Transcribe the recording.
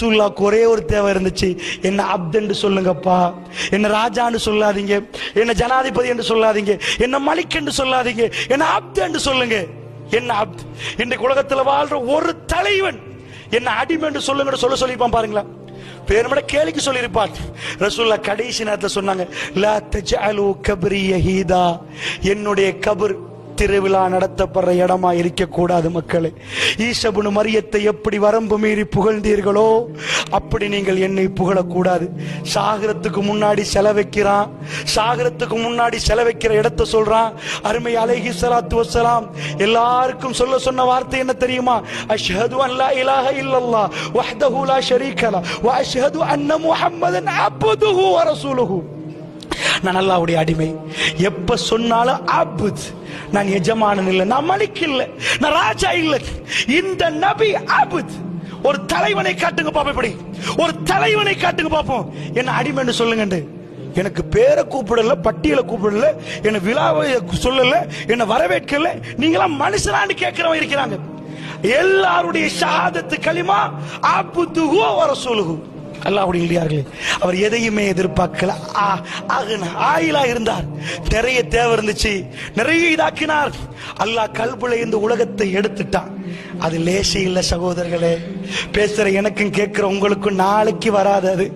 ரசூல்லாக்கு ஒரே ஒரு தேவை இருந்துச்சு. என்ன அப்தன்னு சொல்லுங்கப்பா. என்ன ராஜான்னு சொல்லாதீங்க. என்ன ஜனாதிபதி என்று சொல்லாதீங்க. என்ன மலிக் என்று சொல்லாதீங்க. என்ன அப்தன்னு சொல்லுங்க. என்ன அப்த்? இன்றைக்கு உலகத்தில் வாழ்ற ஒரு தலைவன் என்ன அடிமை என்று சொல்லுங்க சொல்ல சொல்லியிருப்பான் பாருங்களா. பேருமட கேலிக்கு சொல்லியிருப்பார். ரசூல்லா கடைசி நேரத்தில் சொன்னாங்க லா தஜ்அலு கபரி யஹீதா. என்னுடைய கபர் திருவிழா நடத்தப்படுற இடமா இருக்கக்கூடாது மக்களே. ஈசபுனு மரியத்தை எப்படி வரம்பு மீறி புகழ்ந்தீர்களோ அப்படி நீங்கள் என்னை புகழக்கூடாது. சாகரத்துக்கு முன்னாடி செலவைக்கிறான். சாகரத்துக்கு முன்னாடி செலவைக்கிற இடத்தை சொல்றான். அருமை அலைஹி சலாத்து வசலாம் எல்லாருக்கும் சொல்ல சொன்ன வார்த்தை என்ன தெரியுமா? அஷ்ஹது அல்லா இலாஹ இல்லல்லா வஹ்தஹு லா ஷரீக லஹ் வ அஷ்ஹது அன்ன முஹம்மதன் அப்துஹு வ ரசூலுஹு. நான் அல்லாவுடைய அடிமை. எப்ப சொன்னாலும் அபுத் நான் எஜமானன் இல்லை நான் மலிக் இல்லை நான் ராஜா இல்லை. இந்த நபி அபுத் ஒரு தலைவனை காட்டுங்க பாப்போம் இப்படி. ஒரு தலைவனை காட்டுங்க பாப்போம். என்ன அடிமைன்னு சொல்லுங்க எனக்கு பேரை கூப்பிடல பட்டியலை கூப்பிடல என்ன விழாவை சொல்லல என்ன வரவேற்கல. நீங்களாம் மனுஷனான்னு கேட்கிறவங்க இருக்கிறாங்க. எல்லாருடைய ஷஹாதத்து களிமா அபுத்துஹு வர சொல்லுகும் அல்லாஹுடைய இல்லையார்களே அவர் எதையுமே எதிர்பார்க்கல. ஆயிலா இருந்தார். நிறைய தேவை இருந்துச்சு. நிறைய இதாக்கினார். அல்லாஹ் கல்புல இந்த உலகத்தை எடுத்துட்டான். அது லேசி இல்ல சகோதரர்களே. பேசுற எனக்கும் கேட்கிற உங்களுக்கும் நாளைக்கு வராது அது.